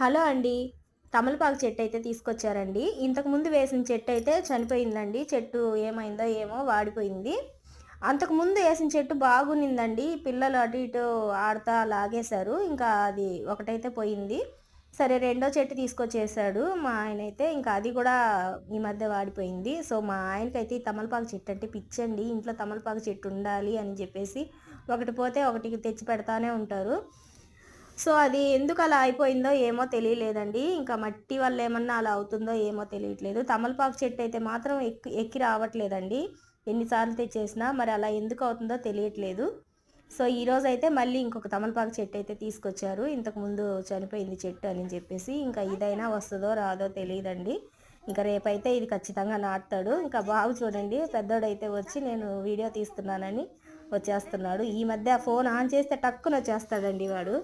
Hello అండి. తమలపాకు చెట్టు అయితే తీసుకొచ్చారండి ఇంతకుముందు వేసిన చెట్టు అయితే చనిపోయిందండి. చెట్టు ఏమైందో ఏమో వాడిపోయింది. అంతకుముందు వేసిన చెట్టు బాగునిందండి పిల్లలు అటు ఇటు ఆడుతా లాగేశారు. ఇంకా అది ఒకటైతే పోయింది. సరే రెండో చెట్టు తీసుకొచ్చేసాడు. మా ఆయన అయితే ఇంకా అది కూడా ఈ మధ్య వాడిపోయింది. సో మా ఆయనకైతే ఈ తమలపాకు చెట్టు అంటే పిచ్చండి. ఇంట్లో తమలపాకు చెట్టు ఉండాలి అని చెప్పేసి ఒకటి పోతే ఒకటికి తెచ్చి పెడతానే ఉంటారు. సో అది ఎందుకు అలా అయిపోయిందో ఏమో తెలియలేదండి. ఇంకా మట్టి వల్ల ఏమన్నా అలా అవుతుందో ఏమో తెలియట్లేదు. తమలపాకు చెట్టు అయితే మాత్రం ఎక్కి ఎక్కి రావట్లేదండి. ఎన్నిసార్లు తెచ్చేసినా మరి అలా ఎందుకు అవుతుందో తెలియట్లేదు. సో ఈరోజు అయితే మళ్ళీ ఇంకొక తమలపాకు చెట్టు అయితే తీసుకొచ్చారు. ఇంతకుముందు చనిపోయింది చెట్టు అని చెప్పేసి ఇంకా ఇదైనా వస్తుందో రాదో తెలియదండి. ఇంకా రేపైతే ఇది ఖచ్చితంగా నాటుతాడు. ఇంకా బాబు చూడండి పెద్దోడైతే వచ్చి నేను వీడియో తీస్తున్నానని. వచ్చేస్తున్నాడు. ఈ మధ్య ఫోన్ ఆన్ చేస్తే టక్కున వచ్చేస్తాడండి వాడు.